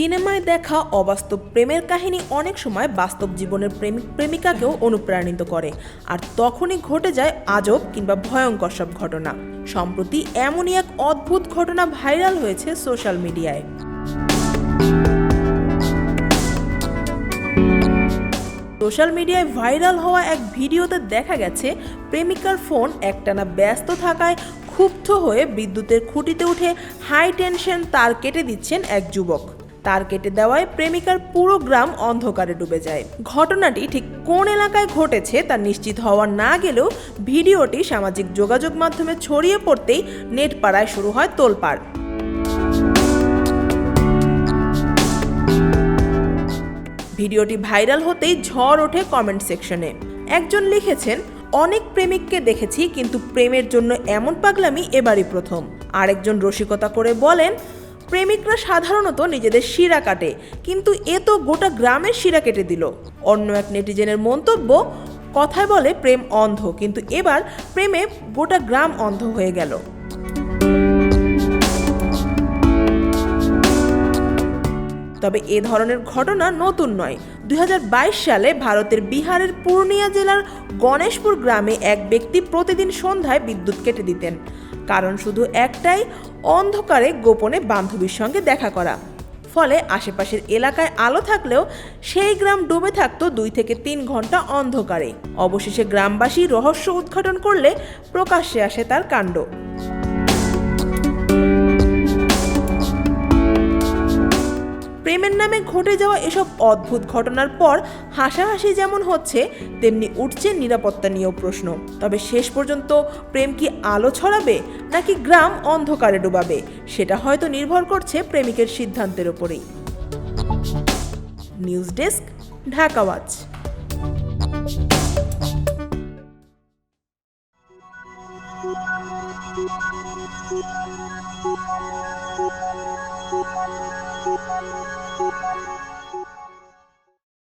সিনেমায় দেখা অবাস্তব প্রেমের কাহিনী অনেক সময় বাস্তব জীবনের প্রেমিক প্রেমিকাকেও অনুপ্রাণিত করে। আর তখনই ঘটে যায় আজব কিংবা ভয়ঙ্কর সব ঘটনা। সম্প্রতি এমনই এক অদ্ভুত ঘটনা ভাইরাল হয়েছে সোশ্যাল মিডিয়ায়। সোশ্যাল মিডিয়ায় ভাইরাল হওয়া এক ভিডিওতে দেখা গেছে, প্রেমিকার ফোন একটানা ব্যস্ত থাকায় ক্ষুব্ধ হয়ে বিদ্যুতের খুঁটিতে উঠে হাই টেনশন তার কেটে দিচ্ছেন এক যুবক। তার কেটে দেওয়ায় প্রেমিকার পুরো গ্রাম অন্ধকারে ডুবে যায়। ঘটনাটি ঠিক কোন এলাকায় ঘটেছে তা নিশ্চিত হওয়া না গেলেও ভিডিওটি সামাজিক যোগাযোগ মাধ্যমে ছড়িয়ে পড়তেই নেট পাড়ায় শুরু হয় তোলপাড়। ভিডিওটি ভাইরাল হতেই ঝড় ওঠে কমেন্ট সেকশনে। একজন লিখেছেন, অনেক প্রেমিককে দেখেছি, কিন্তু প্রেমের জন্য এমন পাগলামি এবারই প্রথম। আরেকজন রসিকতা করে বলেন প্রেমিকরা সাধারণত নিজেদের শিরা কাটে, কিন্তু এ তো গোটা গ্রামের শিরা কেটে দিল। অন্য এক নেটিজেনের মন্তব্য, কথায় বলে প্রেম অন্ধ, কিন্তু এবার প্রেমে গোটা গ্রাম অন্ধ হয়ে গেল। তবে এ ধরনের ঘটনা নতুন নয়। দুই সালে ভারতের বিহারের পূর্ণিয়া জেলার গণেশপুর গ্রামে এক ব্যক্তি প্রতিদিন সন্ধ্যায় বিদ্যুৎ কেটে দিতেন। কারণ শুধু একটাই, অন্ধকারে গোপনে বান্ধবীর সঙ্গে দেখা করা। ফলে আশেপাশের এলাকায় আলো থাকলেও সেই গ্রাম ডুবে থাকত দুই থেকে তিন ঘণ্টা অন্ধকারে। অবশেষে গ্রামবাসী রহস্য উদ্ঘাটন করলে প্রকাশ্যে আসে তার কাণ্ড। নামে ঘটে যাওয়া এসব অদ্ভুত ঘটনার পর হাসাহাসি যেমন হচ্ছে, তেমনি উঠছে নিরাপত্তা নিয়েও প্রশ্ন তবে শেষ পর্যন্ত প্রেম কি আলো ছড়াবে, নাকি গ্রাম অন্ধকারে ডুবাবে, সেটা হয়তো নির্ভর করছে প্রেমিকের সিদ্ধান্তের ওপরেই news desk, Dhaka watch Thank you. Thank you.